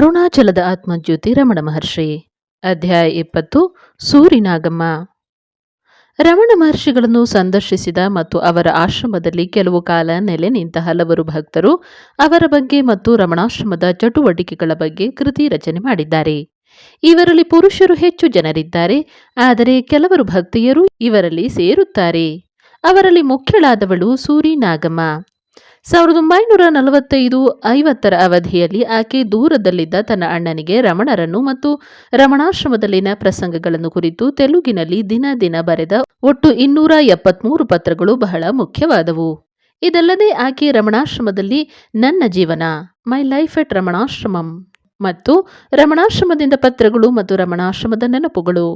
ಅರುಣಾಚಲದ ಆತ್ಮಜ್ಯೋತಿ ರಮಣ ಮಹರ್ಷಿ. ಅಧ್ಯಾಯ ಇಪ್ಪತ್ತು, ಸೂರಿನಾಗಮ್ಮ. ರಮಣ ಮಹರ್ಷಿಗಳನ್ನು ಸಂದರ್ಶಿಸಿದ ಮತ್ತು ಅವರ ಆಶ್ರಮದಲ್ಲಿ ಕೆಲವು ಕಾಲ ನೆಲೆ ನಿಂತ ಹಲವರು ಭಕ್ತರು ಅವರ ಬಗ್ಗೆ ಮತ್ತು ರಮಣಾಶ್ರಮದ ಚಟುವಟಿಕೆಗಳ ಬಗ್ಗೆ ಕೃತಿ ರಚನೆ ಮಾಡಿದ್ದಾರೆ. ಇವರಲ್ಲಿ ಪುರುಷರು ಹೆಚ್ಚು ಜನರಿದ್ದಾರೆ, ಆದರೆ ಕೆಲವರು ಭಕ್ತಿಯರು ಇವರಲ್ಲಿ ಸೇರುತ್ತಾರೆ. ಅವರಲ್ಲಿ ಮುಖ್ಯಳಾದವಳು ಸೂರಿ ನಾಗಮ್ಮ ಸಾವಿರದ ಒಂಬೈನೂರ ನಲವತ್ತೈದು ಐವತ್ತರ ಅವಧಿಯಲ್ಲಿ ಆಕೆ ದೂರದಲ್ಲಿದ್ದ ತನ್ನ ಅಣ್ಣನಿಗೆ ರಮಣರನ್ನು ಮತ್ತು ರಮಣಾಶ್ರಮದಲ್ಲಿನ ಪ್ರಸಂಗಗಳನ್ನು ಕುರಿತು ತೆಲುಗಿನಲ್ಲಿ ದಿನ ದಿನ ಬರೆದ ಒಟ್ಟು ಇನ್ನೂರ ಎಪ್ಪತ್ಮೂರು ಪತ್ರಗಳು ಬಹಳ ಮುಖ್ಯವಾದವು. ಇದಲ್ಲದೆ ಆಕೆ ರಮಣಾಶ್ರಮದಲ್ಲಿ ನನ್ನ ಜೀವನ, ಮೈ ಲೈಫ್ ಎಟ್ ರಮಣಾಶ್ರಮಂ ಮತ್ತು ರಮಣಾಶ್ರಮದಿಂದ ಪತ್ರಗಳು ಮತ್ತು ರಮಣಾಶ್ರಮದ ನೆನಪುಗಳು,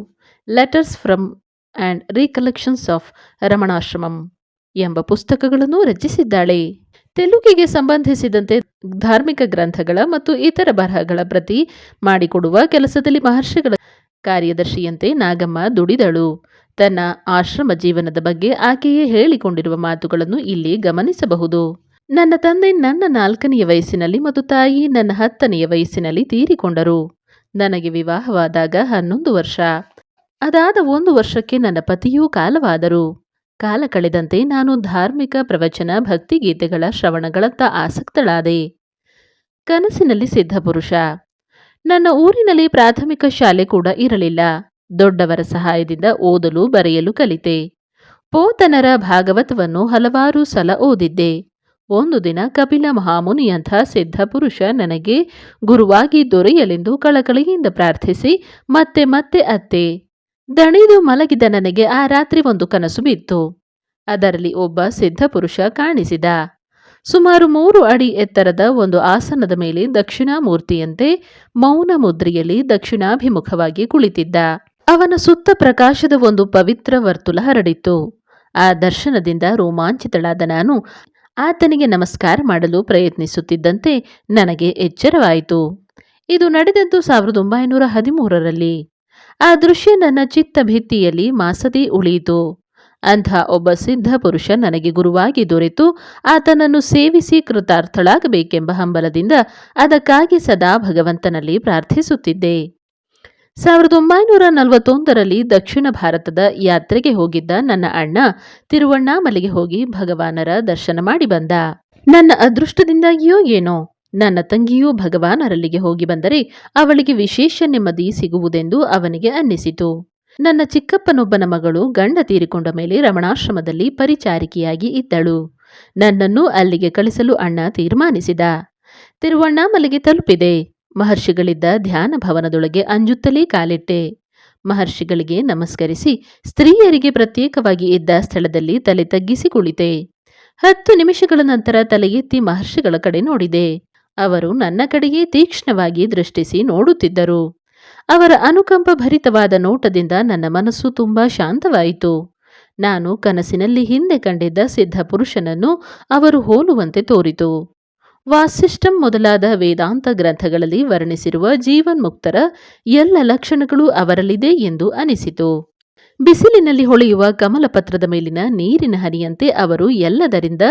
letters from and recollections of Ramanasramam ಎಂಬ ಪುಸ್ತಕಗಳನ್ನು ರಚಿಸಿದ್ದಾಳೆ. ತೆಲುಗಿಗೆ ಸಂಬಂಧಿಸಿದಂತೆ ಧಾರ್ಮಿಕ ಗ್ರಂಥಗಳ ಮತ್ತು ಇತರ ಬರಹಗಳ ಪ್ರತಿ ಮಾಡಿಕೊಡುವ ಕೆಲಸದಲ್ಲಿ ಮಹರ್ಷಿಗಳ ಕಾರ್ಯದರ್ಶಿಯಂತೆ ನಾಗಮ್ಮ ದುಡಿದಳು. ತನ್ನ ಆಶ್ರಮ ಜೀವನದ ಬಗ್ಗೆ ಆಕೆಯೇ ಹೇಳಿಕೊಂಡಿರುವ ಮಾತುಗಳನ್ನು ಇಲ್ಲಿ ಗಮನಿಸಬಹುದು. ನನ್ನ ತಂದೆ ನನ್ನ ನಾಲ್ಕನೆಯ ವಯಸ್ಸಿನಲ್ಲಿ ಮತ್ತು ತಾಯಿ ನನ್ನ ಹತ್ತನೆಯ ವಯಸ್ಸಿನಲ್ಲಿ ತೀರಿಕೊಂಡರು. ನನಗೆ ವಿವಾಹವಾದಾಗ ಹನ್ನೊಂದು ವರ್ಷ. ಅದಾದ ಒಂದು ವರ್ಷಕ್ಕೆ ನನ್ನ ಪತಿಯೂ ಕಾಲವಾದರು. ಕಾಲ ಕಳೆದಂತೆ ನಾನು ಧಾರ್ಮಿಕ ಪ್ರವಚನ ಭಕ್ತಿಗೀತೆಗಳ ಶ್ರವಣಗಳತ್ತ ಆಸಕ್ತಳಾದೆ. ಕನಸಿನಲ್ಲಿ ಸಿದ್ಧಪುರುಷ ನನ್ನ ಊರಿನಲ್ಲಿ ಪ್ರಾಥಮಿಕ ಶಾಲೆ ಕೂಡ ಇರಲಿಲ್ಲ. ದೊಡ್ಡವರ ಸಹಾಯದಿಂದ ಓದಲು ಬರೆಯಲು ಕಲಿತೆ. ಪೋತನರ ಭಾಗವತವನ್ನು ಹಲವಾರು ಸಲ ಓದಿದ್ದೆ. ಒಂದು ದಿನ ಕಪಿಲ ಮಹಾಮುನಿಯಂಥ ಸಿದ್ಧಪುರುಷ ನನಗೆ ಗುರುವಾಗಿ ದೊರೆಯಲೆಂದು ಕಳಕಳಿಯಿಂದ ಪ್ರಾರ್ಥಿಸಿ ಮತ್ತೆ ಮತ್ತೆ ಅತ್ತೆ. ದಣಿದು ಮಲಗಿದ ನನಗೆ ಆ ರಾತ್ರಿ ಒಂದು ಕನಸು ಬಿತ್ತು. ಅದರಲ್ಲಿ ಒಬ್ಬ ಸಿದ್ಧಪುರುಷ ಕಾಣಿಸಿದ. ಸುಮಾರು ಮೂರು ಅಡಿ ಎತ್ತರದ ಒಂದು ಆಸನದ ಮೇಲೆ ದಕ್ಷಿಣಾಮೂರ್ತಿಯಂತೆ ಮೌನ ಮುದ್ರೆಯಲ್ಲಿ ದಕ್ಷಿಣಾಭಿಮುಖವಾಗಿ ಕುಳಿತಿದ್ದ. ಅವನ ಸುತ್ತ ಪ್ರಕಾಶದ ಒಂದು ಪವಿತ್ರ ವರ್ತುಲ ಹರಡಿತ್ತು. ಆ ದರ್ಶನದಿಂದ ರೋಮಾಂಚಿತಳಾದ ನಾನು ಆತನಿಗೆ ನಮಸ್ಕಾರ ಮಾಡಲು ಪ್ರಯತ್ನಿಸುತ್ತಿದ್ದಂತೆ ನನಗೆ ಎಚ್ಚರವಾಯಿತು. ಇದು ನಡೆದದ್ದು ಸಾವಿರದ ಒಂಬೈನೂರ ಹದಿಮೂರರಲ್ಲಿ. ಆ ದೃಶ್ಯ ನನ್ನ ಚಿತ್ತ ಭಿತ್ತಿಯಲ್ಲಿ ಮಾಸದಿ ಉಳಿಯಿತು. ಅಂಥ ಒಬ್ಬ ಸಿದ್ಧ ಪುರುಷ ನನಗೆ ಗುರುವಾಗಿ ದೊರೆತು. ಆತನನ್ನು ಸೇವಿಸಿ ಕೃತಾರ್ಥಳಾಗಬೇಕೆಂಬ ಹಂಬಲದಿಂದ ಅದಕ್ಕಾಗಿ ಸದಾ ಭಗವಂತನಲ್ಲಿ ಪ್ರಾರ್ಥಿಸುತ್ತಿದ್ದೆ. ಸಾವಿರದ ಒಂಬೈನೂರ ನಲವತ್ತೊಂದರಲ್ಲಿ ದಕ್ಷಿಣ ಭಾರತದ ಯಾತ್ರೆಗೆ ಹೋಗಿದ್ದ ನನ್ನ ಅಣ್ಣ ತಿರುವಣ್ಣಾಮಲೆಗೆ ಹೋಗಿ ಭಗವಾನರ ದರ್ಶನ ಮಾಡಿ ಬಂದ. ನನ್ನ ಅದೃಷ್ಟದಿಂದಾಗಿಯೋ ಏನೋ ನನ್ನ ತಂಗಿಯೂ ಭಗವಾನರಲ್ಲಿಗೆ ಹೋಗಿ ಬಂದರೆ ಅವಳಿಗೆ ವಿಶೇಷ ನೆಮ್ಮದಿ ಸಿಗುವುದೆಂದು ಅವನಿಗೆ ಅನ್ನಿಸಿತು. ನನ್ನ ಚಿಕ್ಕಪ್ಪನೊಬ್ಬನ ಮಗಳು ಗಂಡ ತೀರಿಕೊಂಡ ಮೇಲೆ ರಮಣಾಶ್ರಮದಲ್ಲಿ ಪರಿಚಾರಿಕೆಯಾಗಿ ಇದ್ದಳು. ನನ್ನನ್ನು ಅಲ್ಲಿಗೆ ಕಳಿಸಲು ಅಣ್ಣ ತೀರ್ಮಾನಿಸಿದ. ತಿರುವಣ್ಣಾಮಲೆಗೆ ತಲುಪಿದೆ. ಮಹರ್ಷಿಗಳಿದ್ದ ಧ್ಯಾನ ಭವನದೊಳಗೆ ಅಂಜುತ್ತಲೇ ಕಾಲಿಟ್ಟೆ. ಮಹರ್ಷಿಗಳಿಗೆ ನಮಸ್ಕರಿಸಿ ಸ್ತ್ರೀಯರಿಗೆ ಪ್ರತ್ಯೇಕವಾಗಿ ಇದ್ದ ಸ್ಥಳದಲ್ಲಿ ತಲೆ ತಗ್ಗಿಸಿ ಕುಳಿತೆ. ಹತ್ತು ನಿಮಿಷಗಳ ನಂತರ ತಲೆ ಎತ್ತಿ ಮಹರ್ಷಿಗಳ ಕಡೆ ನೋಡಿದೆ. ಅವರು ನನ್ನ ಕಡೆಗೆ ತೀಕ್ಷ್ಣವಾಗಿ ದೃಷ್ಟಿಸಿ ನೋಡುತ್ತಿದ್ದರು. ಅವರ ಅನುಕಂಪ ಭರಿತವಾದ ನೋಟದಿಂದ ನನ್ನ ಮನಸ್ಸು ತುಂಬಾ ಶಾಂತವಾಯಿತು. ನಾನು ಕನಸಿನಲ್ಲಿ ಹಿಂದೆ ಕಂಡಿದ್ದ ಸಿದ್ಧ ಪುರುಷನನ್ನು ಅವರು ಹೋಲುವಂತೆ ತೋರಿತು. ವಾಸಿಸ್ಟಂ ಮೊದಲಾದ ವೇದಾಂತ ಗ್ರಂಥಗಳಲ್ಲಿ ವರ್ಣಿಸಿರುವ ಜೀವನ್ಮುಕ್ತರ ಎಲ್ಲ ಲಕ್ಷಣಗಳು ಅವರಲ್ಲಿದೆ ಎಂದು ಅನಿಸಿತು. ಬಿಸಿಲಿನಲ್ಲಿ ಹೊಳೆಯುವ ಕಮಲಪತ್ರದ ಮೇಲಿನ ನೀರಿನ ಹನಿಯಂತೆ ಅವರು ಎಲ್ಲದರಿಂದ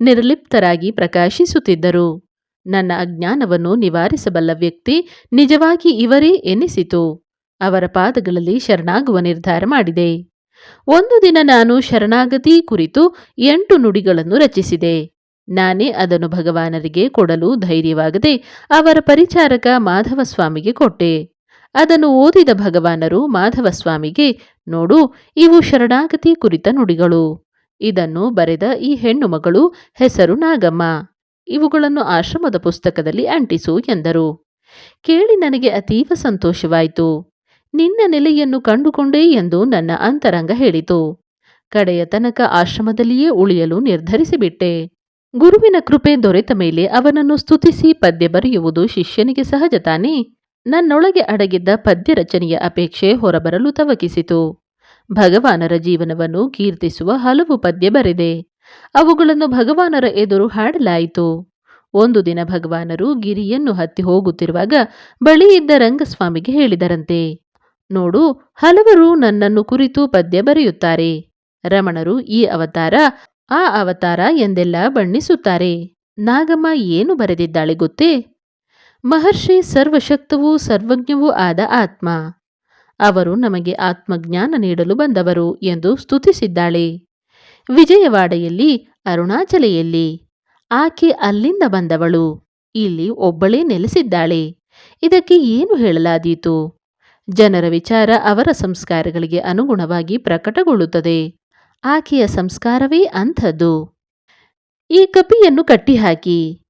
ನಿರ್ಲಿಪ್ತರಾಗಿ ಪ್ರಕಾಶಿಸುತ್ತಿದ್ದರು. ನನ್ನ ಅಜ್ಞಾನವನ್ನು ನಿವಾರಿಸಬಲ್ಲ ವ್ಯಕ್ತಿ ನಿಜವಾಗಿ ಇವರೇ ಎನಿಸಿತು ಅವರ ಪಾದಗಳಲ್ಲಿ ಶರಣಾಗುವ ನಿರ್ಧಾರ ಮಾಡಿದೆ. ಒಂದು ದಿನ ನಾನು ಶರಣಾಗತಿ ಕುರಿತು ಎಂಟು ನುಡಿಗಳನ್ನು ರಚಿಸಿದೆ. ನಾನೇ ಅದನ್ನು ಭಗವಾನರಿಗೆ ಕೊಡಲು ಧೈರ್ಯವಾಗದೆ ಅವರ ಪರಿಚಾರಕ ಮಾಧವಸ್ವಾಮಿಗೆ ಕೊಟ್ಟೆ. ಅದನ್ನು ಓದಿದ ಭಗವಾನರು ಮಾಧವಸ್ವಾಮಿಗೆ, ನೋಡು, ಇವು ಶರಣಾಗತಿ ಕುರಿತ ನುಡಿಗಳು. ಇದನ್ನು ಬರೆದ ಈ ಹೆಣ್ಣು ಮಗಳು ಹೆಸರು ನಾಗಮ್ಮ. ಇವುಗಳನ್ನು ಆಶ್ರಮದ ಪುಸ್ತಕದಲ್ಲಿ ಅಂಟಿಸು ಎಂದರು. ಕೇಳಿ ನನಗೆ ಅತೀವ ಸಂತೋಷವಾಯಿತು. ನಿನ್ನ ನೆಲೆಯನ್ನು ಕಂಡುಕೊಂಡೆ ಎಂದು ನನ್ನ ಅಂತರಂಗ ಹೇಳಿತು. ಕಡೆಯ ತನಕ ಆಶ್ರಮದಲ್ಲಿಯೇ ಉಳಿಯಲು ನಿರ್ಧರಿಸಿಬಿಟ್ಟೆ. ಗುರುವಿನ ಕೃಪೆ ದೊರೆತ ಮೇಲೆ ಅವನನ್ನು ಸ್ತುತಿಸಿ ಪದ್ಯ ಬರೆಯುವುದು ಶಿಷ್ಯನಿಗೆ ಸಹಜ ತಾನೇ. ನನ್ನೊಳಗೆ ಅಡಗಿದ್ದ ಪದ್ಯ ರಚನೆಯ ಅಪೇಕ್ಷೆ ಹೊರಬರಲು ತವಕಿಸಿತು. ಭಗವಾನರ ಜೀವನವನ್ನು ಕೀರ್ತಿಸುವ ಹಲವು ಪದ್ಯ ಬರೆದೆ. ಅವುಗಳನ್ನು ಭಗವಾನರ ಎದುರು ಹಾಡಲಾಯಿತು. ಒಂದು ದಿನ ಭಗವಾನರು ಗಿರಿಯನ್ನು ಹತ್ತಿ ಹೋಗುತ್ತಿರುವಾಗ ಬಳಿ ಇದ್ದ ರಂಗಸ್ವಾಮಿಗೆ ಹೇಳಿದರಂತೆ, ನೋಡು, ಹಲವರು ನನ್ನನ್ನು ಕುರಿತು ಪದ್ಯ ಬರೆಯುತ್ತಾರೆ. ರಮಣರು ಈ ಅವತಾರ, ಆ ಅವತಾರ ಎಂದೆಲ್ಲ ಬಣ್ಣಿಸುತ್ತಾರೆ. ನಾಗಮ್ಮ ಏನು ಬರೆದಿದ್ದಾಳೆ ಗೊತ್ತೇ? ಮಹರ್ಷಿ ಸರ್ವಶಕ್ತವೂ ಸರ್ವಜ್ಞವೂ ಆದ ಆತ್ಮ. ಅವರು ನಮಗೆ ಆತ್ಮಜ್ಞಾನ ನೀಡಲು ಬಂದವರು ಎಂದು ಸ್ತುತಿಸಿದ್ದಾಳೆ. ವಿಜಯವಾಡೆಯಲ್ಲಿ, ಅರುಣಾಚಲೆಯಲ್ಲಿ. ಆಕೆ ಅಲ್ಲಿಂದ ಬಂದವಳು. ಇಲ್ಲಿ ಒಬ್ಬಳೇ ನೆಲೆಸಿದ್ದಾಳೆ. ಇದಕ್ಕೆ ಏನು ಹೇಳಲಾದೀತು? ಜನರ ವಿಚಾರ ಅವರ ಸಂಸ್ಕಾರಗಳಿಗೆ ಅನುಗುಣವಾಗಿ ಪ್ರಕಟಗೊಳ್ಳುತ್ತದೆ. ಆಕೆಯ ಸಂಸ್ಕಾರವೇ ಅಂಥದ್ದು. ಈ ಕಪಿಯನ್ನು ಕಟ್ಟಿಹಾಕಿ.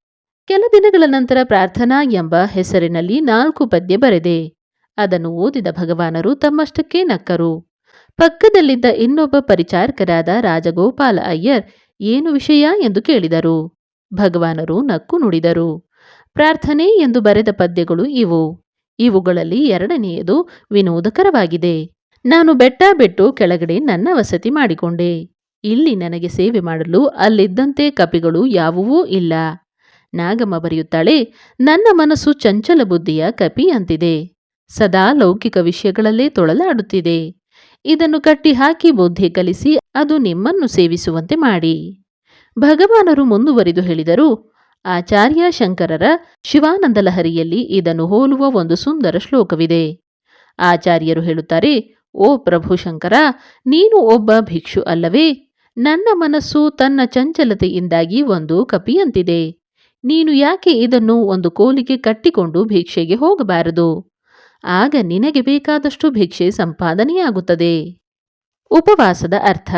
ಕೆಲ ದಿನಗಳ ನಂತರ ಪ್ರಾರ್ಥನಾ ಎಂಬ ಹೆಸರಿನಲ್ಲಿ ನಾಲ್ಕು ಪದ್ಯ ಬರೆದೆ. ಅದನ್ನು ಓದಿದ ಭಗವಾನರು ತಮ್ಮಷ್ಟಕ್ಕೆ ನಕ್ಕರು. ಪಕ್ಕದಲ್ಲಿದ್ದ ಇನ್ನೊಬ್ಬ ಪರಿಚಾರಕರಾದ ರಾಜಗೋಪಾಲ ಅಯ್ಯರ್ ಏನು ವಿಷಯ ಎಂದು ಕೇಳಿದರು. ಭಗವಾನರು ನಕ್ಕು ನುಡಿದರು. ಪ್ರಾರ್ಥನೆ ಎಂದು ಬರೆದ ಪದ್ಯಗಳು ಇವು. ಇವುಗಳಲ್ಲಿ ಎರಡನೆಯದು ವಿನೋದಕರವಾಗಿದೆ. ನಾನು ಬೆಟ್ಟ ಬಿಟ್ಟು ಕೆಳಗಡೆ ನನ್ನ ವಸತಿ ಮಾಡಿಕೊಂಡೆ. ಇಲ್ಲಿ ನನಗೆ ಸೇವೆ ಮಾಡಲು ಅಲ್ಲಿದ್ದಂತೆ ಕಪಿಗಳು ಯಾವುವೂ ಇಲ್ಲ. ನಾಗಮ್ಮ ಬರೆಯುತ್ತಾಳೆ, ನನ್ನ ಮನಸ್ಸು ಚಂಚಲ ಬುದ್ಧಿಯ ಕಪಿ ಅಂತಿದೆ. ಸದಾ ಲೌಕಿಕ ವಿಷಯಗಳಲ್ಲೇ ತೊಳಲಾಡುತ್ತಿದೆ. ಇದನ್ನು ಕಟ್ಟಿಹಾಕಿ ಬುದ್ಧಿ ಕಲಿಸಿ ಅದು ನಿಮ್ಮನ್ನು ಸೇವಿಸುವಂತೆ ಮಾಡಿ. ಭಗವಾನರು ಮುಂದುವರಿದು ಹೇಳಿದರು, ಆಚಾರ್ಯ ಶಂಕರರ ಶಿವಾನಂದ ಲಹರಿಯಲ್ಲಿ ಇದನ್ನು ಹೋಲುವ ಒಂದು ಸುಂದರ ಶ್ಲೋಕವಿದೆ. ಆಚಾರ್ಯರು ಹೇಳುತ್ತಾರೆ, ಓ ಪ್ರಭು ಶಂಕರ, ನೀನು ಒಬ್ಬ ಭಿಕ್ಷು ಅಲ್ಲವೇ? ನನ್ನ ಮನಸ್ಸು ತನ್ನ ಚಂಚಲತೆಯಿಂದಾಗಿ ಒಂದು ಕಪಿಯಂತಿದೆ. ನೀನು ಯಾಕೆ ಇದನ್ನು ಒಂದು ಕೋಲಿಗೆ ಕಟ್ಟಿಕೊಂಡು ಭಿಕ್ಷೆಗೆ ಹೋಗಬಾರದು? ಆಗ ನಿನಗೆ ಬೇಕಾದಷ್ಟು ಭಿಕ್ಷೆ ಸಂಪಾದನೆಯಾಗುತ್ತದೆ. ಉಪವಾಸದ ಅರ್ಥ.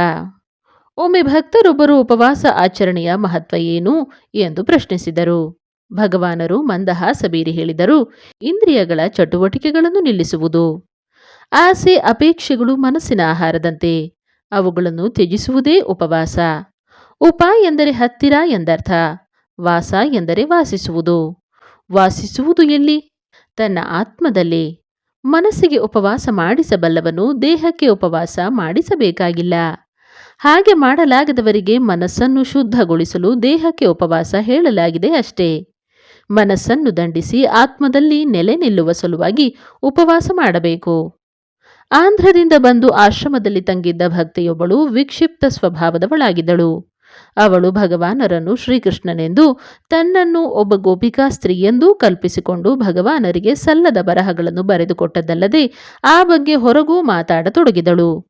ಒಮ್ಮೆ ಭಕ್ತರೊಬ್ಬರು ಉಪವಾಸ ಆಚರಣೆಯ ಮಹತ್ವ ಏನು ಎಂದು ಪ್ರಶ್ನಿಸಿದರು. ಭಗವಾನರು ಮಂದಹಾಸ ಬೀರಿ ಹೇಳಿದರು, ಇಂದ್ರಿಯಗಳ ಚಟುವಟಿಕೆಗಳನ್ನು ನಿಲ್ಲಿಸುವುದು. ಆಸೆ ಅಪೇಕ್ಷೆಗಳು ಮನಸ್ಸಿನ ಆಹಾರದಂತೆ, ಅವುಗಳನ್ನು ತ್ಯಜಿಸುವುದೇ ಉಪವಾಸ. ಉಪ ಎಂದರೆ ಹತ್ತಿರ ಎಂದರ್ಥ, ವಾಸ ಎಂದರೆ ವಾಸಿಸುವುದು. ವಾಸಿಸುವುದು ಎಲ್ಲಿ? ತನ್ನ ಆತ್ಮದಲ್ಲಿ ಮನಸ್ಸಿಗೆ ಉಪವಾಸ ಮಾಡಿಸಬಲ್ಲವನು ದೇಹಕ್ಕೆ ಉಪವಾಸ ಮಾಡಿಸಬೇಕಾಗಿಲ್ಲ. ಹಾಗೆ ಮಾಡಲಾಗದವರಿಗೆ ಮನಸ್ಸನ್ನು ಶುದ್ಧಗೊಳಿಸಲು ದೇಹಕ್ಕೆ ಉಪವಾಸ ಹೇಳಲಾಗಿದೆ ಅಷ್ಟೇ. ಮನಸ್ಸನ್ನು ದಂಡಿಸಿ ಆತ್ಮದಲ್ಲಿ ನೆಲೆ ನಿಲ್ಲುವ ಸಲುವಾಗಿ ಉಪವಾಸ ಮಾಡಬೇಕು. ಆಂಧ್ರದಿಂದ ಬಂದು ಆಶ್ರಮದಲ್ಲಿ ತಂಗಿದ್ದ ಭಕ್ತಿಯೊಬ್ಬಳು ವಿಕ್ಷಿಪ್ತ ಸ್ವಭಾವದವಳಾಗಿದ್ದಳು. ಅವಳು ಭಗವಾನರನ್ನು ಶ್ರೀಕೃಷ್ಣನೆಂದು, ತನ್ನನ್ನು ಒಬ್ಬ ಗೋಪಿಕಾ ಸ್ತ್ರೀಯೆಂದೂ ಕಲ್ಪಿಸಿಕೊಂಡು ಭಗವಾನರಿಗೆ ಸಲ್ಲದ ಬರಹಗಳನ್ನು ಬರೆದುಕೊಟ್ಟದ್ದಲ್ಲದೆ, ಆ ಬಗ್ಗೆ ಹೊರಗೂ ಮಾತಾಡತೊಡಗಿದಳು.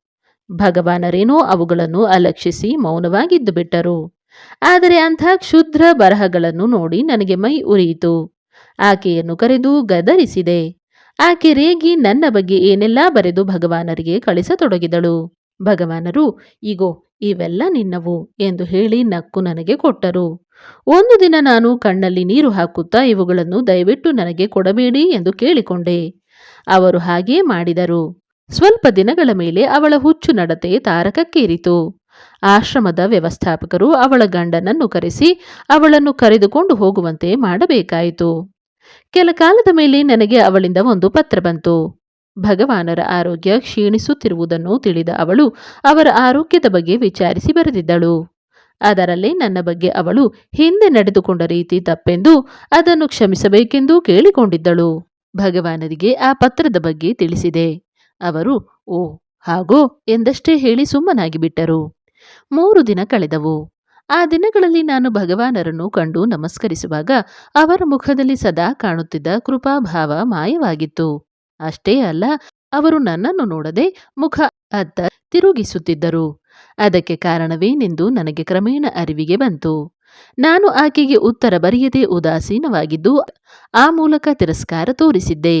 ಭಗವಾನರೇನೋ ಅವುಗಳನ್ನು ಅಲಕ್ಷಿಸಿ ಮೌನವಾಗಿದ್ದು ಬಿಟ್ಟರು. ಆದರೆ ಅಂಥ ಕ್ಷುದ್ರ ಬರಹಗಳನ್ನು ನೋಡಿ ನನಗೆ ಮೈ ಉರಿಯಿತು. ಆಕೆಯನ್ನು ಕರೆದು ಗದರಿಸಿದೆ. ಆಕೆ ರೇಗಿ ನನ್ನ ಬಗ್ಗೆ ಏನೆಲ್ಲಾ ಬರೆದು ಭಗವಾನರಿಗೆ ಕಳಿಸತೊಡಗಿದಳು. ಭಗವಾನರು ಈಗೋ ಇವೆಲ್ಲ ನಿನ್ನವು ಎಂದು ಹೇಳಿ ನಕ್ಕು ನನಗೆ ಕೊಟ್ಟರು. ಒಂದು ದಿನ ನಾನು ಕಣ್ಣಲ್ಲಿ ನೀರು ಹಾಕುತ್ತಾ ಇವುಗಳನ್ನು ದಯವಿಟ್ಟು ನನಗೆ ಕೊಡಬೇಡಿ ಎಂದು ಕೇಳಿಕೊಂಡೆ. ಅವರು ಹಾಗೆಯೇ ಮಾಡಿದರು. ಸ್ವಲ್ಪ ದಿನಗಳ ಮೇಲೆ ಅವಳ ಹುಚ್ಚು ನಡತೆ ತಾರಕಕ್ಕೇರಿತು. ಆಶ್ರಮದ ವ್ಯವಸ್ಥಾಪಕರು ಅವಳ ಗಂಡನನ್ನು ಕರೆಸಿ ಅವಳನ್ನು ಕರೆದುಕೊಂಡು ಹೋಗುವಂತೆ ಮಾಡಬೇಕಾಯಿತು. ಕೆಲ ಕಾಲದ ಮೇಲೆ ನನಗೆ ಅವಳಿಂದ ಒಂದು ಪತ್ರ ಬಂತು. ಭಗವಾನರ ಆರೋಗ್ಯ ಕ್ಷೀಣಿಸುತ್ತಿರುವುದನ್ನು ತಿಳಿದ ಅವಳು ಅವರ ಆರೋಗ್ಯದ ಬಗ್ಗೆ ವಿಚಾರಿಸಿ ಬರೆದಿದ್ದಳು. ಅದರಲ್ಲಿ ನನ್ನ ಬಗ್ಗೆ ಅವಳು ಹಿಂದೆ ನಡೆದುಕೊಂಡ ರೀತಿ ತಪ್ಪೆಂದು ಅದನ್ನು ಕ್ಷಮಿಸಬೇಕೆಂದು ಕೇಳಿಕೊಂಡಿದ್ದಳು. ಭಗವಾನರಿಗೆ ಆ ಪತ್ರದ ಬಗ್ಗೆ ತಿಳಿಸಿದೆ. ಅವರು, ಓ, ಹಾಗೋ? ಎಂದಷ್ಟೇ ಹೇಳಿ ಸುಮ್ಮನಾಗಿ ಬಿಟ್ಟರು. ಮೂರು ದಿನ ಕಳೆದವು. ಆ ದಿನಗಳಲ್ಲಿ ನಾನು ಭಗವಾನರನ್ನು ಕಂಡು ನಮಸ್ಕರಿಸುವಾಗ ಅವರ ಮುಖದಲ್ಲಿ ಸದಾ ಕಾಣುತ್ತಿದ್ದ ಕೃಪಾಭಾವ ಮಾಯವಾಗಿತ್ತು. ಅಷ್ಟೇ ಅಲ್ಲ, ಅವರು ನನ್ನನ್ನು ನೋಡದೆ ಮುಖ ಅತ್ತ ತಿರುಗಿಸುತ್ತಿದ್ದರು. ಅದಕ್ಕೆ ಕಾರಣವೇನೆಂದು ನನಗೆ ಕ್ರಮೇಣ ಅರಿವಿಗೆ ಬಂತು. ನಾನು ಆಕೆಗೆ ಉತ್ತರ ಬರೆಯದೆ ಉದಾಸೀನವಾಗಿದ್ದು, ಆ ಮೂಲಕ ತಿರಸ್ಕಾರ ತೋರಿಸಿದ್ದೆ.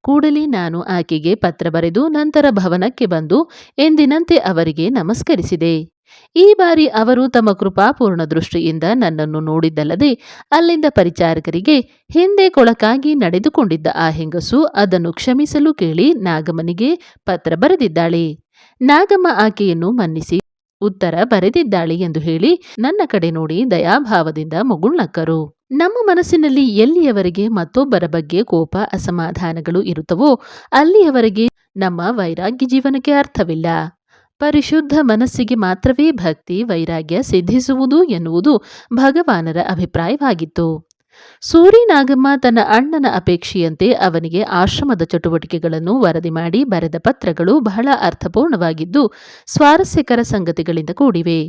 ಕೂಡಲೇ ನಾನು ಆಕೆಗೆ ಪತ್ರ ಬರೆದು ನಂತರ ಭವನಕ್ಕೆ ಬಂದು ಎಂದಿನಂತೆ ಅವರಿಗೆ ನಮಸ್ಕರಿಸಿದೆ. ಈ ಬಾರಿ ಅವರು ತಮ್ಮ ಕೃಪಾಪೂರ್ಣ ದೃಷ್ಟಿಯಿಂದ ನನ್ನನ್ನು ನೋಡಿದ್ದಲ್ಲದೆ ಅಲ್ಲಿಂದ ಪರಿಚಾರಕರಿಗೆ ಹಿಂದೆ ಕೊಳಕಾಗಿ ನಡೆದುಕೊಂಡಿದ್ದ ಆ ಹೆಂಗಸು ಅದನ್ನು ಕ್ಷಮಿಸಲು ಕೇಳಿ ನಾಗಮ್ಮನಿಗೆ ಪತ್ರ ಬರೆದಿದ್ದಾಳೆ. ನಾಗಮ್ಮ ಆಕೆಯನ್ನು ಮನ್ನಿಸಿ, ಉತ್ತರ ಬರೆದಿದ್ದಾಳೆ ಎಂದು ಹೇಳಿ ನನ್ನ ಕಡೆ ನೋಡಿ ದಯಾಭಾವದಿಂದ ಮುಗುಳ್ನಕ್ಕರು. ನಮ್ಮ ಮನಸ್ಸಿನಲ್ಲಿ ಎಲ್ಲಿಯವರೆಗೆ ಮತ್ತೊಬ್ಬರ ಬಗ್ಗೆ ಕೋಪ, ಅಸಮಾಧಾನಗಳು ಇರುತ್ತವೋ ಅಲ್ಲಿಯವರೆಗೆ ನಮ್ಮ ವೈರಾಗ್ಯ ಜೀವನಕ್ಕೆ ಅರ್ಥವಿಲ್ಲ. ಪರಿಶುದ್ಧ ಮನಸ್ಸಿಗೆ ಮಾತ್ರವೇ ಭಕ್ತಿ, ವೈರಾಗ್ಯ ಸಿದ್ಧಿಸುವುದು ಎನ್ನುವುದು ಭಗವಾನರ ಅಭಿಪ್ರಾಯವಾಗಿತ್ತು. ಸೂರಿನಾಗಮ್ಮ ತನ್ನ ಅಣ್ಣನ ಅಪೇಕ್ಷೆಯಂತೆ ಅವನಿಗೆ ಆಶ್ರಮದ ಚಟುವಟಿಕೆಗಳನ್ನು ವರದಿ ಮಾಡಿ ಬರೆದ ಪತ್ರಗಳು ಬಹಳ ಅರ್ಥಪೂರ್ಣವಾಗಿದ್ದು ಸ್ವಾರಸ್ಯಕರ ಸಂಗತಿಗಳಿಂದ ಕೂಡಿವೆ.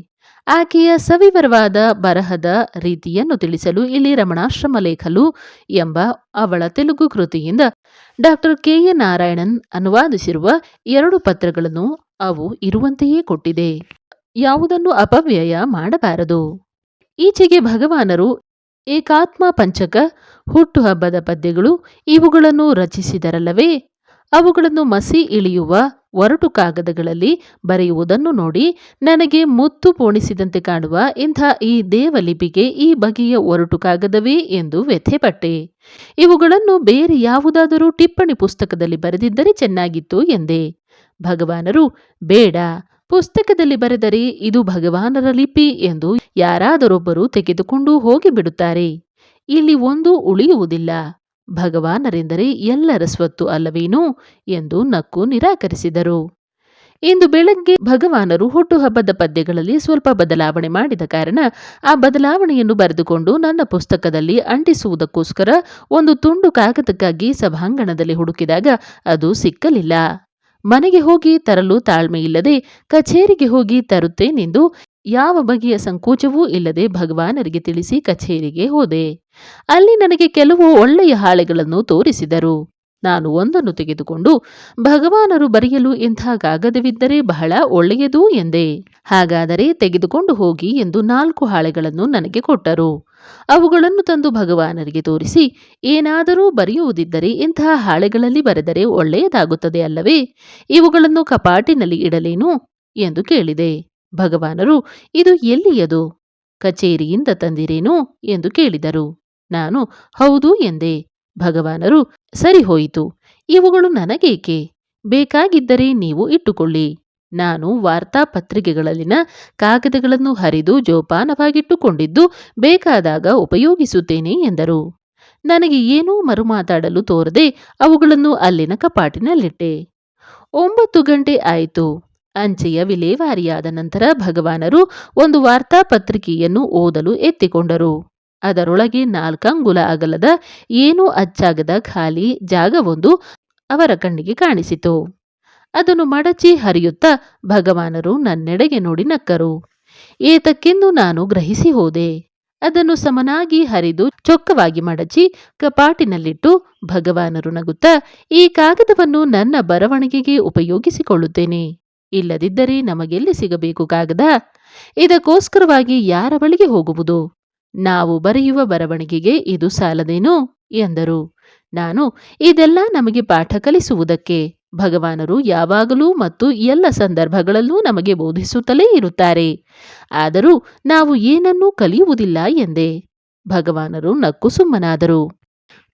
ಆಕೆಯ ಸವಿವರವಾದ ಬರಹದ ರೀತಿಯನ್ನು ತಿಳಿಸಲು ಇಲ್ಲಿ ರಮಣಾಶ್ರಮ ಲೇಖಲು ಎಂಬ ಅವಳ ತೆಲುಗು ಕೃತಿಯಿಂದ ಡಾಕ್ಟರ್ ಕೆ ಎ ನಾರಾಯಣನ್ ಅನುವಾದಿಸಿರುವ ಎರಡು ಪತ್ರಗಳನ್ನು ಅವು ಇರುವಂತೆಯೇ ಕೊಟ್ಟಿದೆ. ಯಾವುದನ್ನು ಅಪವ್ಯಯ ಮಾಡಬಾರದು. ಈಚೆಗೆ ಭಗವಾನರು ಏಕಾತ್ಮ ಪಂಚಕ ಹುಟ್ಟುಹಬ್ಬದ ಪದ್ಯಗಳು ಇವುಗಳನ್ನು ರಚಿಸಿದರಲ್ಲವೇ? ಅವುಗಳನ್ನು ಮಸಿ ಇಳಿಯುವ ಒರಟು ಕಾಗದಗಳಲ್ಲಿ ಬರೆಯುವುದನ್ನು ನೋಡಿ ನನಗೆ ಮುತ್ತು ಪೋಣಿಸಿದಂತೆ ಕಾಣುವ ಇಂಥ ಈ ದೇವಲಿಪಿಗೆ ಈ ಬಗೆಯ ಒರಟು ಕಾಗದವೇ ಎಂದು ವ್ಯಥೆಪಟ್ಟೆ. ಇವುಗಳನ್ನು ಬೇರೆ ಯಾವುದಾದರೂ ಟಿಪ್ಪಣಿ ಪುಸ್ತಕದಲ್ಲಿ ಬರೆದಿದ್ದರೆ ಚೆನ್ನಾಗಿತ್ತು ಎಂದೆ. ಭಗವಾನರು, ಬೇಡ. ಪುಸ್ತಕದಲ್ಲಿ ಬರೆದರೆ ಇದು ಭಗವಾನರ ಲಿಪಿ ಎಂದು ಯಾರಾದರೊಬ್ಬರು ತೆಗೆದುಕೊಂಡು ಹೋಗಿಬಿಡುತ್ತಾರೆ. ಇಲ್ಲಿ ಒಂದು ಉಳಿಯುವುದಿಲ್ಲ. ಭಗವಾನರೆಂದರೆ ಎಲ್ಲರ ಸ್ವತ್ತು ಅಲ್ಲವೇನು ಎಂದು ನಕ್ಕು ನಿರಾಕರಿಸಿದರು. ಇಂದು ಬೆಳಗ್ಗೆ ಭಗವಾನರು ಹುಟ್ಟುಹಬ್ಬದ ಪದ್ಯಗಳಲ್ಲಿ ಸ್ವಲ್ಪ ಬದಲಾವಣೆ ಮಾಡಿದ ಕಾರಣ ಆ ಬದಲಾವಣೆಯನ್ನು ಬರೆದುಕೊಂಡು ನನ್ನ ಪುಸ್ತಕದಲ್ಲಿ ಅಂಟಿಸುವುದಕ್ಕೋಸ್ಕರ ಒಂದು ತುಂಡು ಕಾಗದಕ್ಕಾಗಿ ಸಭಾಂಗಣದಲ್ಲಿ ಹುಡುಕಿದಾಗ ಅದು ಸಿಕ್ಕಲಿಲ್ಲ. ಮನೆಗೆ ಹೋಗಿ ತರಲು ತಾಳ್ಮೆಯಿಲ್ಲದೆ ಕಚೇರಿಗೆ ಹೋಗಿ ತರುತ್ತೇನೆಂದು ಯಾವ ಬಗೆಯ ಸಂಕೋಚವೂ ಇಲ್ಲದೆ ಭಗವಾನರಿಗೆ ತಿಳಿಸಿ ಕಚೇರಿಗೆ ಹೋದೆ. ಅಲ್ಲಿ ನನಗೆ ಕೆಲವು ಒಳ್ಳೆಯ ಹಾಳೆಗಳನ್ನು ತೋರಿಸಿದರು. ನಾನು ಒಂದನ್ನು ತೆಗೆದುಕೊಂಡು ಭಗವಾನರು ಬರೆಯಲು ಇಂಥ ಕಾಗದವಿದ್ದರೆ ಬಹಳ ಒಳ್ಳೆಯದು ಎಂದೆ. ಹಾಗಾದರೆ ತೆಗೆದುಕೊಂಡು ಹೋಗಿ ಎಂದು ನಾಲ್ಕು ಹಾಳೆಗಳನ್ನು ನನಗೆ ಕೊಟ್ಟರು. ಅವುಗಳನ್ನು ತಂದು ಭಗವಾನರಿಗೆ ತೋರಿಸಿ, ಏನಾದರೂ ಬರೆಯುವುದಿದ್ದರೆ ಇಂತಹ ಹಾಳೆಗಳಲ್ಲಿ ಬರೆದರೆ ಒಳ್ಳೆಯದಾಗುತ್ತದೆ ಅಲ್ಲವೇ? ಇವುಗಳನ್ನು ಕಪಾಟಿನಲ್ಲಿ ಇಡಲೇನು? ಎಂದು ಕೇಳಿದೆ. ಭಗವಾನರು, ಇದು ಎಲ್ಲಿಯದು? ಕಚೇರಿಯಿಂದ ತಂದಿರೇನು? ಎಂದು ಕೇಳಿದರು. ನಾನು, ಹೌದು ಎಂದೆ. ಭಗವಾನರು, ಸರಿ ಹೋಯಿತು. ಇವುಗಳು ನನಗೇಕೆ? ಬೇಕಾಗಿದ್ದರೆ ನೀವು ಇಟ್ಟುಕೊಳ್ಳಿ. ನಾನು ವಾರ್ತಾಪತ್ರಿಕೆಗಳಲ್ಲಿನ ಕಾಗದಗಳನ್ನು ಹರಿದು ಜೋಪಾನವಾಗಿಟ್ಟುಕೊಂಡಿದ್ದು ಬೇಕಾದಾಗ ಉಪಯೋಗಿಸುತ್ತೇನೆ ಎಂದರು. ನನಗೆ ಏನೂ ಮರುಮಾತಾಡಲು ತೋರದೆ ಅವುಗಳನ್ನು ಅಲ್ಲಿನ ಕಪಾಟಿನಲ್ಲಿಟ್ಟೆ. ಒಂಬತ್ತು ಗಂಟೆ ಆಯಿತು. ಅಂಚೆಯ ವಿಲೇವಾರಿಯಾದ ನಂತರ ಭಗವಾನರು ಒಂದು ವಾರ್ತಾಪತ್ರಿಕೆಯನ್ನು ಓದಲು ಎತ್ತಿಕೊಂಡರು. ಅದರೊಳಗೆ ನಾಲ್ಕಂಗುಲ ಅಗಲದ ಏನೂ ಅಚ್ಚಾಗದ ಖಾಲಿ ಜಾಗವೊಂದು ಅವರ ಕಣ್ಣಿಗೆ ಕಾಣಿಸಿತು. ಅದನ್ನು ಮಡಚಿ ಹರಿಯುತ್ತಾ ಭಗವಾನರು ನನ್ನೆಡೆಗೆ ನೋಡಿ ನಕ್ಕರು. ಏತಕ್ಕೆಂದು ನಾನು ಗ್ರಹಿಸಿ ಹೋದೆ. ಅದನ್ನು ಸಮನಾಗಿ ಹರಿದು ಚೊಕ್ಕವಾಗಿ ಮಡಚಿ ಕಪಾಟಿನಲ್ಲಿಟ್ಟು ಭಗವಾನರು ನಗುತ್ತಾ ಈ ಕಾಗದವನ್ನು ನನ್ನ ಬರವಣಿಗೆಗೆ ಉಪಯೋಗಿಸಿಕೊಳ್ಳುತ್ತೇನೆ. ಇಲ್ಲದಿದ್ದರೆ ನಮಗೆಲ್ಲಿ ಸಿಗಬೇಕು ಕಾಗದ? ಇದಕ್ಕೋಸ್ಕರವಾಗಿ ಯಾರ ಬಳಿಗೆ ಹೋಗುವುದು? ನಾವು ಬರೆಯುವ ಬರವಣಿಗೆಗೆ ಇದು ಸಾಲದೇನು? ಎಂದರು. ನಾನು, ಇದೆಲ್ಲ ನಮಗೆ ಪಾಠ ಕಲಿಸುವುದಕ್ಕೆ. ಭಗವಾನರು ಯಾವಾಗಲೂ ಮತ್ತು ಎಲ್ಲ ಸಂದರ್ಭಗಳಲ್ಲೂ ನಮಗೆ ಬೋಧಿಸುತ್ತಲೇ ಇರುತ್ತಾರೆ. ಆದರೂ ನಾವು ಏನನ್ನೂ ಕಲಿಯುವುದಿಲ್ಲ ಎಂದೆ ಭಗವಾನರು ನಕ್ಕು ಸುಮ್ಮನಾದರು.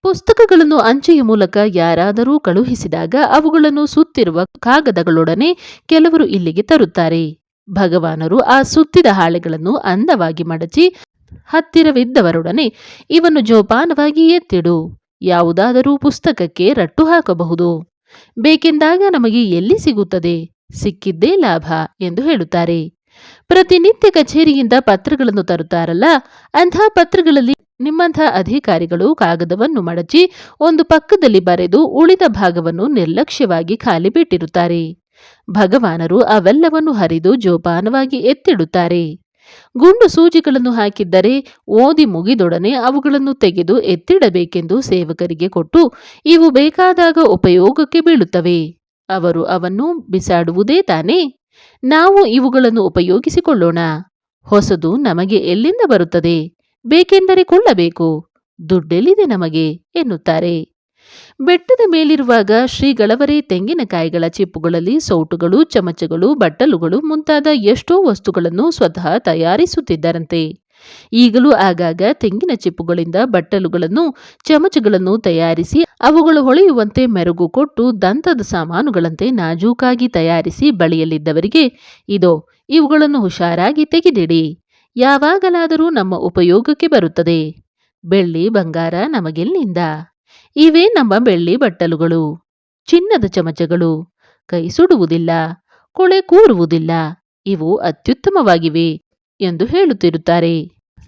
ಪುಸ್ತಕಗಳನ್ನು ಅಂಚೆಯ ಮೂಲಕ ಯಾರಾದರೂ ಕಳುಹಿಸಿದಾಗ ಅವುಗಳನ್ನು ಸುತ್ತಿರುವ ಕಾಗದಗಳೊಡನೆ ಕೆಲವರು ಇಲ್ಲಿಗೆ ತರುತ್ತಾರೆ. ಭಗವಾನರು ಆ ಸುತ್ತಿದ ಹಾಳೆಗಳನ್ನು ಅಂದವಾಗಿ ಮಡಚಿ ಹತ್ತಿರವಿದ್ದವರೊಡನೆ ಇವನ್ನು ಜೋಪಾನವಾಗಿ ಎತ್ತಿಡು ಯಾವುದಾದರೂ ಪುಸ್ತಕಕ್ಕೆ ರಟ್ಟು ಹಾಕಬಹುದು. ಬೇಕೆಂದಾಗ ನಮಗೆ ಎಲ್ಲಿ ಸಿಗುತ್ತದೆ? ಸಿಕ್ಕಿದ್ದೇ ಲಾಭ ಎಂದು ಹೇಳುತ್ತಾರೆ. ಪ್ರತಿನಿತ್ಯ ಕಚೇರಿಯಿಂದ ಪತ್ರಗಳನ್ನು ತರುತ್ತಾರಲ್ಲ, ಅಂಥ ಪತ್ರಗಳಲ್ಲಿ ನಿಮ್ಮಂಥ ಅಧಿಕಾರಿಗಳು ಕಾಗದವನ್ನು ಮಡಚಿ ಒಂದು ಪಕ್ಕದಲ್ಲಿ ಬರೆದು ಉಳಿದ ಭಾಗವನ್ನು ನಿರ್ಲಕ್ಷ್ಯವಾಗಿ ಖಾಲಿ ಬಿಟ್ಟಿರುತ್ತಾರೆ. ಭಗವಾನರು ಅವೆಲ್ಲವನ್ನು ಹರಿದು ಜೋಪಾನವಾಗಿ ಎತ್ತಿಡುತ್ತಾರೆ. ಗುಂಡು ಸೂಜಿಗಳನ್ನು ಹಾಕಿದ್ದರೆ ಓದಿ ಮುಗಿದೊಡನೆ ಅವುಗಳನ್ನು ತೆಗೆದು ಎತ್ತಿಡಬೇಕೆಂದು ಸೇವಕರಿಗೆ ಕೊಟ್ಟು ಇವು ಬೇಕಾದಾಗ ಉಪಯೋಗಕ್ಕೆ ಬೀಳುತ್ತವೆ. ಅವರು ಅವನ್ನು ಬಿಸಾಡುವುದೇ ತಾನೇ? ನಾವು ಇವುಗಳನ್ನು ಉಪಯೋಗಿಸಿಕೊಳ್ಳೋಣ. ಹೊಸದು ನಮಗೆ ಎಲ್ಲಿಂದ ಬರುತ್ತದೆ? ಬೇಕೆಂದರೆ ಕೊಳ್ಳಬೇಕು. ದುಡ್ಡೆಲ್ಲಿದೆ ನಮಗೆ ಎನ್ನುತ್ತಾರೆ. ಬೆಟ್ಟದ ಮೇಲಿರುವಾಗ ಶ್ರೀಗಳವರೇ ತೆಂಗಿನಕಾಯಿಗಳ ಚಿಪ್ಪುಗಳಲ್ಲಿ ಸೌಟುಗಳು, ಚಮಚಗಳು, ಬಟ್ಟಲುಗಳು ಮುಂತಾದ ಎಷ್ಟೋ ವಸ್ತುಗಳನ್ನು ಸ್ವತಃ ತಯಾರಿಸುತ್ತಿದ್ದರಂತೆ. ಈಗಲೂ ಆಗಾಗ ತೆಂಗಿನ ಚಿಪ್ಪುಗಳಿಂದ ಬಟ್ಟಲುಗಳನ್ನು, ಚಮಚಗಳನ್ನು ತಯಾರಿಸಿ ಅವುಗಳು ಹೊಳೆಯುವಂತೆ ಮೆರುಗು ಕೊಟ್ಟು ದಂತದ ಸಾಮಾನುಗಳಂತೆ ನಾಜೂಕಾಗಿ ತಯಾರಿಸಿ ಬಳಿಯಲ್ಲಿದ್ದವರಿಗೆ, ಇದೋ, ಇವುಗಳನ್ನು ಹುಷಾರಾಗಿ ತೆಗೆದಿಡಿ. ಯಾವಾಗಲಾದರೂ ನಮ್ಮ ಉಪಯೋಗಕ್ಕೆ ಬರುತ್ತದೆ. ಬೆಳ್ಳಿ ಬಂಗಾರ ನಮಗೆಲ್ಲಿಂದ. ಇವೇ ನಮ್ಮ ಬೆಳ್ಳಿ ಬಟ್ಟಲುಗಳು. ಚಿನ್ನದ ಚಮಚಗಳು. ಕೈ ಸುಡುವುದಿಲ್ಲ, ಕೊಳೆ ಕೂರುವುದಿಲ್ಲ, ಇವು ಅತ್ಯುತ್ತಮವಾಗಿವೆ ಎಂದು ಹೇಳುತ್ತಿರುತ್ತಾರೆ.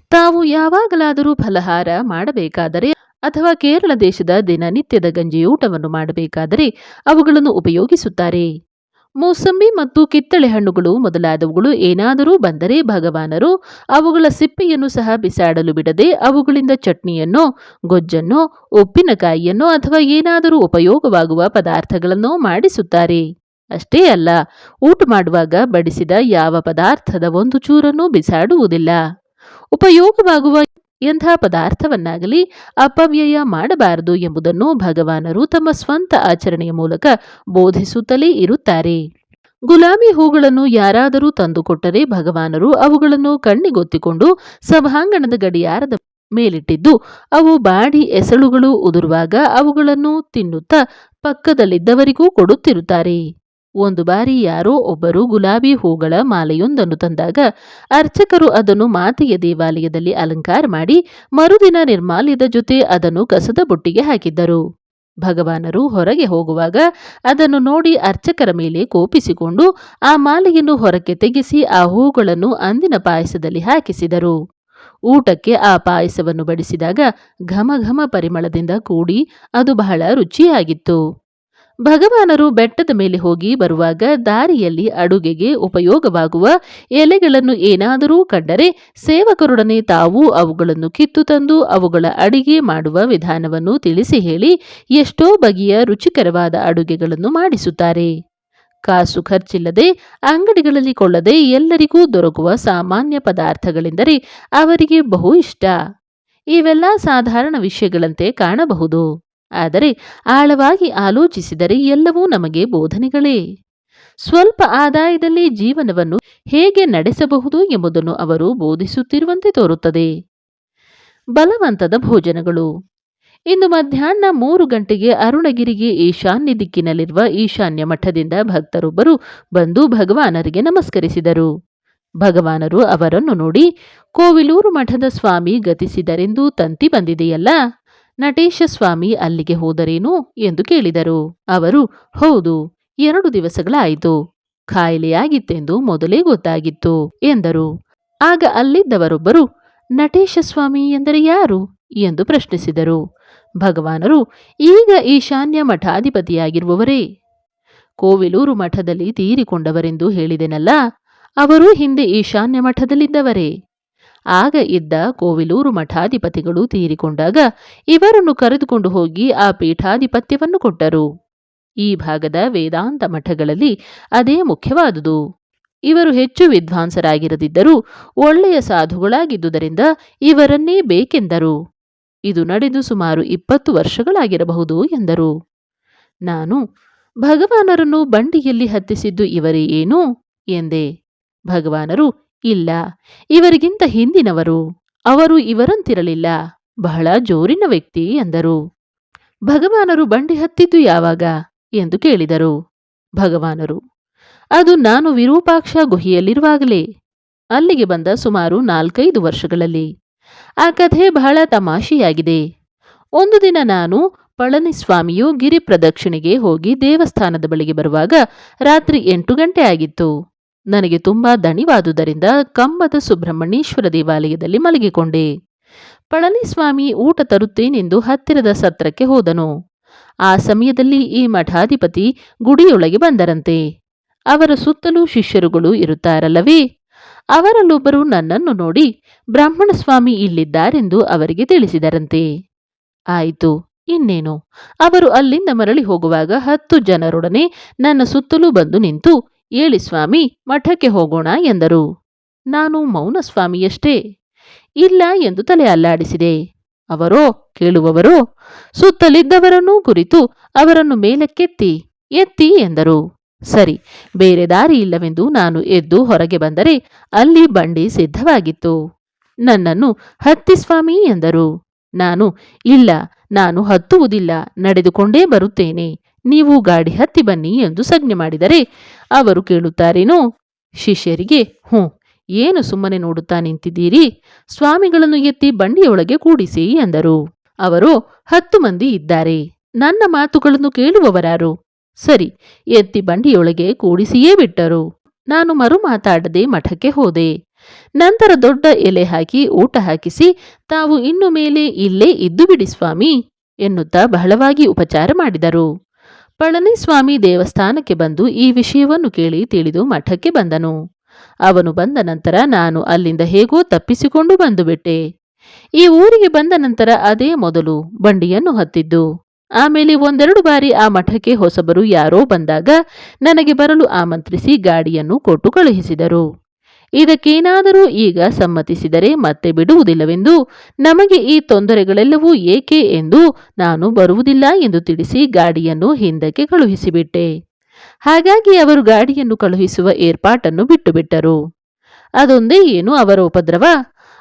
ತಾವು ಯಾವಾಗಲಾದರೂ ಫಲಹಾರ ಮಾಡಬೇಕಾದರೆ ಅಥವಾ ಕೇರಳ ದೇಶದ ದಿನನಿತ್ಯದ ಗಂಜಿಯೂಟವನ್ನು ಮಾಡಬೇಕಾದರೆ ಅವುಗಳನ್ನು ಉಪಯೋಗಿಸುತ್ತಾರೆ. ಮೂಸಂಬಿ ಮತ್ತು ಕಿತ್ತಳೆ ಹಣ್ಣುಗಳು ಮೊದಲಾದವುಗಳು ಏನಾದರೂ ಬಂದರೆ ಭಗವಾನರು ಅವುಗಳ ಸಿಪ್ಪೆಯನ್ನು ಸಹ ಬಿಸಾಡಲು ಬಿಡದೆ ಅವುಗಳಿಂದ ಚಟ್ನಿಯನ್ನೋ, ಗೊಜ್ಜನ್ನೋ, ಉಪ್ಪಿನಕಾಯಿಯನ್ನೋ ಅಥವಾ ಏನಾದರೂ ಉಪಯೋಗವಾಗುವ ಪದಾರ್ಥಗಳನ್ನೋ ಮಾಡಿಸುತ್ತಾರೆ. ಅಷ್ಟೇ ಅಲ್ಲ, ಊಟ ಮಾಡುವಾಗ ಬಡಿಸಿದ ಯಾವ ಪದಾರ್ಥದ ಒಂದು ಚೂರನ್ನು ಬಿಸಾಡುವುದಿಲ್ಲ. ಉಪಯೋಗವಾಗುವ ಎಂಥ ಪದಾರ್ಥವನ್ನಾಗಲಿ ಅಪವ್ಯಯ ಮಾಡಬಾರದು ಎಂಬುದನ್ನು ಭಗವಾನರು ತಮ್ಮ ಸ್ವಂತ ಆಚರಣೆಯ ಮೂಲಕ ಬೋಧಿಸುತ್ತಲೇ ಇರುತ್ತಾರೆ. ಗುಲಾಬಿ ಹೂಗಳನ್ನು ಯಾರಾದರೂ ತಂದುಕೊಟ್ಟರೆ ಭಗವಾನರು ಅವುಗಳನ್ನು ಕಣ್ಣಿಗೊತ್ತಿಕೊಂಡು ಸಭಾಂಗಣದ ಗಡಿಯಾರದ ಮೇಲಿಟ್ಟಿದ್ದು, ಅವು ಬಾಡಿ ಎಸಳುಗಳು ಉದುರುವಾಗ ಅವುಗಳನ್ನು ತಿನ್ನುತ್ತಾ ಪಕ್ಕದಲ್ಲಿದ್ದವರಿಗೂ ಕೊಡುತ್ತಿರುತ್ತಾರೆ. ಒಂದು ಬಾರಿ ಯಾರೋ ಒಬ್ಬರು ಗುಲಾಬಿ ಹೂಗಳ ಮಾಲೆಯೊಂದನ್ನು ತಂದಾಗ ಅರ್ಚಕರು ಅದನ್ನು ಮಾತೆಯ ದೇವಾಲಯದಲ್ಲಿ ಅಲಂಕಾರ ಮಾಡಿ ಮರುದಿನ ನಿರ್ಮಾಲ್ಯದ ಜೊತೆ ಅದನ್ನು ಕಸದ ಬುಟ್ಟಿಗೆ ಹಾಕಿದ್ದರು. ಭಗವಾನರು ಹೊರಗೆ ಹೋಗುವಾಗ ಅದನ್ನು ನೋಡಿ ಅರ್ಚಕರ ಮೇಲೆ ಕೋಪಿಸಿಕೊಂಡು ಆ ಮಾಲೆಯನ್ನು ಹೊರಕ್ಕೆ ತೆಗೆಸಿ ಆ ಹೂಗಳನ್ನು ಅಂದಿನ ಪಾಯಸದಲ್ಲಿ ಹಾಕಿಸಿದರು. ಊಟಕ್ಕೆ ಆ ಪಾಯಸವನ್ನು ಬಡಿಸಿದಾಗ ಘಮ ಘಮ ಪರಿಮಳದಿಂದ ಕೂಡಿ ಅದು ಬಹಳ ರುಚಿಯಾಗಿತ್ತು. ಭಗವಾನರು ಬೆಟ್ಟದ ಮೇಲೆ ಹೋಗಿ ಬರುವಾಗ ದಾರಿಯಲ್ಲಿ ಅಡುಗೆಗೆ ಉಪಯೋಗವಾಗುವ ಎಲೆಗಳನ್ನು ಏನಾದರೂ ಕಂಡರೆ ಸೇವಕರೊಡನೆ ತಾವು ಅವುಗಳನ್ನು ಕಿತ್ತು ತಂದು ಅವುಗಳ ಅಡಿಗೆ ಮಾಡುವ ವಿಧಾನವನ್ನು ತಿಳಿಸಿ ಹೇಳಿ ಎಷ್ಟೋ ಬಗೆಯ ರುಚಿಕರವಾದ ಅಡುಗೆಗಳನ್ನು ಮಾಡಿಸುತ್ತಾರೆ. ಕಾಸು ಖರ್ಚಿಲ್ಲದೆ, ಅಂಗಡಿಗಳಲ್ಲಿ ಕೊಳ್ಳದೆ ಎಲ್ಲರಿಗೂ ದೊರಕುವ ಸಾಮಾನ್ಯ ಪದಾರ್ಥಗಳೆಂದರೆ ಅವರಿಗೆ ಬಹು ಇಷ್ಟ. ಇವೆಲ್ಲ ಸಾಧಾರಣ ವಿಷಯಗಳಂತೆ ಕಾಣಬಹುದು. ಆದರೆ ಆಳವಾಗಿ ಆಲೋಚಿಸಿದರೆ ಎಲ್ಲವೂ ನಮಗೆ ಬೋಧನೆಗಳೇ. ಸ್ವಲ್ಪ ಆದಾಯದಲ್ಲಿ ಜೀವನವನ್ನು ಹೇಗೆ ನಡೆಸಬಹುದು ಎಂಬುದನ್ನು ಅವರು ಬೋಧಿಸುತ್ತಿರುವಂತೆ ತೋರುತ್ತದೆ. ಬಲವಂತದ ಭೋಜನಗಳು. ಇಂದು ಮಧ್ಯಾಹ್ನ ಮೂರು ಗಂಟೆಗೆ ಅರುಣಗಿರಿಗೆ ಈಶಾನ್ಯ ದಿಕ್ಕಿನಲ್ಲಿರುವ ಈಶಾನ್ಯ ಮಠದಿಂದ ಭಕ್ತರೊಬ್ಬರು ಬಂದು ಭಗವಾನರಿಗೆ ನಮಸ್ಕರಿಸಿದರು. ಭಗವಾನರು ಅವರನ್ನು ನೋಡಿ, ಕೋವಿಲೂರು ಮಠದ ಸ್ವಾಮಿ ಗತಿಸಿದರೆಂದು ತಂತಿ ಬಂದಿದೆಯಲ್ಲ? ನಟೇಶ ಸ್ವಾಮಿ ಅಲ್ಲಿಗೆ ಹೋದರೇನು ಎಂದು ಕೇಳಿದರು. ಅವರು, ಹೌದು, ಎರಡು ದಿವಸಗಳಾಯಿತು, ಖಾಯಿಲೆಯಾಗಿತ್ತೆಂದು ಮೊದಲೇ ಗೊತ್ತಾಗಿತ್ತು, ಎಂದರು. ಆಗ ಅಲ್ಲಿದ್ದವರೊಬ್ಬರು, ನಟೇಶಸ್ವಾಮಿ ಎಂದರೆ ಯಾರು ಎಂದು ಪ್ರಶ್ನಿಸಿದರು. ಭಗವಾನರು, ಈಗ ಈಶಾನ್ಯ ಮಠಾಧಿಪತಿಯಾಗಿರುವವರೇ? ಕೋವಿಲೂರು ಮಠದಲ್ಲಿ ತೀರಿಕೊಂಡವರೆಂದು ಹೇಳಿದೆನಲ್ಲ, ಅವರು ಹಿಂದೆ ಈಶಾನ್ಯ ಮಠದಲ್ಲಿದ್ದವರೇ? ಆಗ ಇದ್ದ ಕೋವಿಲೂರು ಮಠಾಧಿಪತಿಗಳು ತೀರಿಕೊಂಡಾಗ ಇವರನ್ನು ಕರೆದುಕೊಂಡು ಹೋಗಿ ಆ ಪೀಠಾಧಿಪತ್ಯವನ್ನು ಕೊಟ್ಟರು. ಈ ಭಾಗದ ವೇದಾಂತ ಮಠಗಳಲ್ಲಿ ಅದೇ ಮುಖ್ಯವಾದುದು. ಇವರು ಹೆಚ್ಚು ವಿದ್ವಾಂಸರಾಗಿರದಿದ್ದರೂ ಒಳ್ಳೆಯ ಸಾಧುಗಳಾಗಿದ್ದುದರಿಂದ ಇವರನ್ನೇ ಬೇಕೆಂದರು. ಇದು ನಡೆದು ಸುಮಾರು ಇಪ್ಪತ್ತು ವರ್ಷಗಳಾಗಿರಬಹುದು ಎಂದರು. ನಾನು, ಭಗವಾನರನ್ನು ಬಂಡಿಯಲ್ಲಿ ಹತ್ತಿಸಿದ್ದು ಇವರೇ ಏನು? ಎಂದೆ. ಭಗವಾನರು ಇಲ್ಲ, ಇವರಿಗಿಂತ ಹಿಂದಿನವರು, ಅವರು ಇವರಂತಿರಲಿಲ್ಲ. ಬಹಳ ಜೋರಿನ ವ್ಯಕ್ತಿ ಎಂದರು. ಭಗವಾನರು ಬಂಡಿ ಹತ್ತಿದ್ದು ಯಾವಾಗ? ಎಂದು ಕೇಳಿದರು. ಭಗವಾನರು, ಅದು ನಾನು ವಿರೂಪಾಕ್ಷ ಗುಹೆಯಲ್ಲಿರುವಾಗಲೇ. ಅಲ್ಲಿಗೆ ಬಂದ ಸುಮಾರು ನಾಲ್ಕೈದು ವರ್ಷಗಳಲ್ಲಿ. ಆ ಕಥೆ ಬಹಳ ತಮಾಷೆಯಾಗಿದೆ. ಒಂದು ದಿನ ನಾನು ಪಳನಿಸ್ವಾಮಿಯು ಗಿರಿ ಪ್ರದಕ್ಷಿಣೆಗೆ ಹೋಗಿ ದೇವಸ್ಥಾನದ ಬಳಿಗೆ ಬರುವಾಗ ರಾತ್ರಿ ಎಂಟು ಗಂಟೆ ಆಗಿತ್ತು. ನನಗೆ ತುಂಬಾ ದಣಿವಾದುದರಿಂದ ಕಂಬದ ಸುಬ್ರಹ್ಮಣ್ಯೇಶ್ವರ ದೇವಾಲಯದಲ್ಲಿ ಮಲಗಿಕೊಂಡೆ. ಪಳನಿಸ್ವಾಮಿ ಊಟ ತರುತ್ತೇನೆಂದು ಹತ್ತಿರದ ಸತ್ರಕ್ಕೆ ಹೋದನು. ಆ ಸಮಯದಲ್ಲಿ ಈ ಮಠಾಧಿಪತಿ ಗುಡಿಯೊಳಗೆ ಬಂದರಂತೆ. ಅವರ ಸುತ್ತಲೂ ಶಿಷ್ಯರುಗಳು ಇರುತ್ತಾರಲ್ಲವೇ? ಅವರಲ್ಲೊಬ್ಬರು ನನ್ನನ್ನು ನೋಡಿ ಬ್ರಾಹ್ಮಣ ಸ್ವಾಮಿ ಇಲ್ಲಿದ್ದಾರೆಂದು ಅವರಿಗೆ ತಿಳಿಸಿದರಂತೆ. ಆಯಿತು, ಇನ್ನೇನು? ಅವರು ಅಲ್ಲಿಂದ ಮರಳಿ ಹೋಗುವಾಗ ಹತ್ತು ಜನರೊಡನೆ ನನ್ನ ಸುತ್ತಲೂ ಬಂದು ನಿಂತು ಏಳಿ ಸ್ವಾಮಿ, ಮಠಕ್ಕೆ ಹೋಗೋಣ ಎಂದರು. ನಾನು ಮೌನ ಸ್ವಾಮಿಯಷ್ಟೇ. ಇಲ್ಲ ಎಂದು ತಲೆ ಅಲ್ಲಾಡಿಸಿದೆ. ಅವರೋ? ಕೇಳುವವರೋ. ಸುತ್ತಲಿದ್ದವರನ್ನೂ ಕುರಿತು ಅವರನ್ನು ಮೇಲಕ್ಕೆತ್ತಿ, ಎತ್ತಿ ಎಂದರು. ಸರಿ, ಬೇರೆ ದಾರಿ ಇಲ್ಲವೆಂದು ನಾನು ಎದ್ದು ಹೊರಗೆ ಬಂದರೆ ಅಲ್ಲಿ ಬಂಡಿ ಸಿದ್ಧವಾಗಿತ್ತು. ನನ್ನನ್ನು ಹತ್ತಿ ಸ್ವಾಮಿ ಎಂದರು. ನಾನು, ಇಲ್ಲ, ನಾನು ಹತ್ತುವುದಿಲ್ಲ, ನಡೆದುಕೊಂಡೇ ಬರುತ್ತೇನೆ. ನೀವು ಗಾಡಿ ಹತ್ತಿ ಬನ್ನಿ ಎಂದು ಸಜ್ಞೆ ಮಾಡಿದರೆ ಅವರು ಕೇಳುತ್ತಾರೇನೋ? ಶಿಷ್ಯರಿಗೆ, ಹ್ಞೂ, ಏನು ಸುಮ್ಮನೆ ನೋಡುತ್ತಾ ನಿಂತಿದ್ದೀರಿ? ಸ್ವಾಮಿಗಳನ್ನು ಎತ್ತಿ ಬಂಡಿಯೊಳಗೆ ಕೂಡಿಸಿ ಎಂದರು. ಅವರು, ಹತ್ತು ಮಂದಿ ಇದ್ದಾರೆ. ನನ್ನ ಮಾತುಗಳನ್ನು ಕೇಳುವವರಾರು? ಸರಿ, ಎತ್ತಿ ಬಂಡಿಯೊಳಗೆ ಕೂಡಿಸಿಯೇ ಬಿಟ್ಟರು. ನಾನು ಮರು ಮಾತಾಡದೆ ಮಠಕ್ಕೆ ಹೋದೆ. ನಂತರ ದೊಡ್ಡ ಎಲೆ ಹಾಕಿ ಊಟ ಹಾಕಿಸಿ, ತಾವು ಇನ್ನು ಮೇಲೆ ಇಲ್ಲೇ ಇದ್ದು ಬಿಡಿ ಸ್ವಾಮಿ, ಎನ್ನುತ್ತಾ ಬಹಳವಾಗಿ ಉಪಚಾರ ಮಾಡಿದರು. ಪಳನಿಸ್ವಾಮಿ ದೇವಸ್ಥಾನಕ್ಕೆ ಬಂದು ಈ ವಿಷಯವನ್ನು ಕೇಳಿ ತಿಳಿದು ಮಠಕ್ಕೆ ಬಂದನು. ಅವನು ಬಂದ ನಂತರ ನಾನು ಅಲ್ಲಿಂದ ಹೇಗೋ ತಪ್ಪಿಸಿಕೊಂಡು ಬಂದುಬಿಟ್ಟೆ ಈ ಊರಿಗೆ ಬಂದ ನಂತರ ಅದೇ ಮೊದಲು ಬಂಡಿಯನ್ನು ಹತ್ತಿದ್ದು. ಆಮೇಲೆ ಒಂದೆರಡು ಬಾರಿ ಆ ಮಠಕ್ಕೆ ಹೊಸಬರು ಯಾರೋ ಬಂದಾಗ ನನಗೆ ಬರಲು ಆಮಂತ್ರಿಸಿ ಗಾಡಿಯನ್ನು ಕೊಟ್ಟು ಕಳುಹಿಸಿದರು. ಇದಕ್ಕೇನಾದರೂ ಈಗ ಸಮ್ಮತಿಸಿದರೆ ಮತ್ತೆ ಬಿಡುವುದಿಲ್ಲವೆಂದು ನಮಗೆ ಈ ತೊಂದರೆಗಳೆಲ್ಲವೂ ಏಕೆ ಎಂದು ನಾನು ಬರುವುದಿಲ್ಲ ಎಂದು ತಿಳಿಸಿ ಗಾಡಿಯನ್ನು ಹಿಂದಕ್ಕೆ ಕಳುಹಿಸಿಬಿಟ್ಟೆ. ಹಾಗಾಗಿ ಅವರು ಗಾಡಿಯನ್ನು ಕಳುಹಿಸುವ ಏರ್ಪಾಟನ್ನು ಬಿಟ್ಟುಬಿಟ್ಟರು. ಅದೊಂದೇ ಏನು ಅವರ ಉಪದ್ರವ?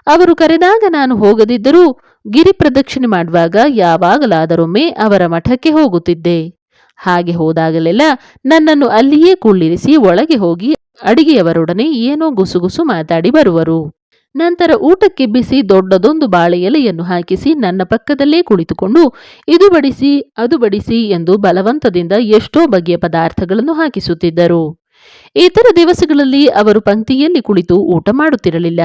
ಅವರು ಕರೆದಾಗ ನಾನು ಹೋಗದಿದ್ದರೂ ಗಿರಿ ಪ್ರದಕ್ಷಿಣೆ ಮಾಡುವಾಗ ಯಾವಾಗಲಾದರೊಮ್ಮೆ ಅವರ ಮಠಕ್ಕೆ ಹೋಗುತ್ತಿದ್ದೆ. ಹಾಗೆ ಹೋದಾಗಲೆಲ್ಲ ನನ್ನನ್ನು ಅಲ್ಲಿಯೇ ಕುಳ್ಳಿರಿಸಿ ಒಳಗೆ ಹೋಗಿ ಅಡಿಗೆಯವರೊಡನೆ ಏನೋ ಗುಸುಗುಸು ಮಾತಾಡಿ ಬರುವರು. ನಂತರ ಊಟಕ್ಕೆ ಬಿಸಿ ದೊಡ್ಡದೊಂದು ಬಾಳೆ ಎಲೆಯನ್ನು ಹಾಕಿಸಿ ನನ್ನ ಪಕ್ಕದಲ್ಲೇ ಕುಳಿತುಕೊಂಡು, ಇದು ಬಡಿಸಿ, ಅದು ಬಡಿಸಿ ಎಂದು ಬಲವಂತದಿಂದ ಎಷ್ಟೋ ಬಗೆಯ ಪದಾರ್ಥಗಳನ್ನು ಹಾಕಿಸುತ್ತಿದ್ದರು. ಇತರ ದಿವಸಗಳಲ್ಲಿ ಅವರು ಪಂಕ್ತಿಯಲ್ಲಿ ಕುಳಿತು ಊಟ ಮಾಡುತ್ತಿರಲಿಲ್ಲ.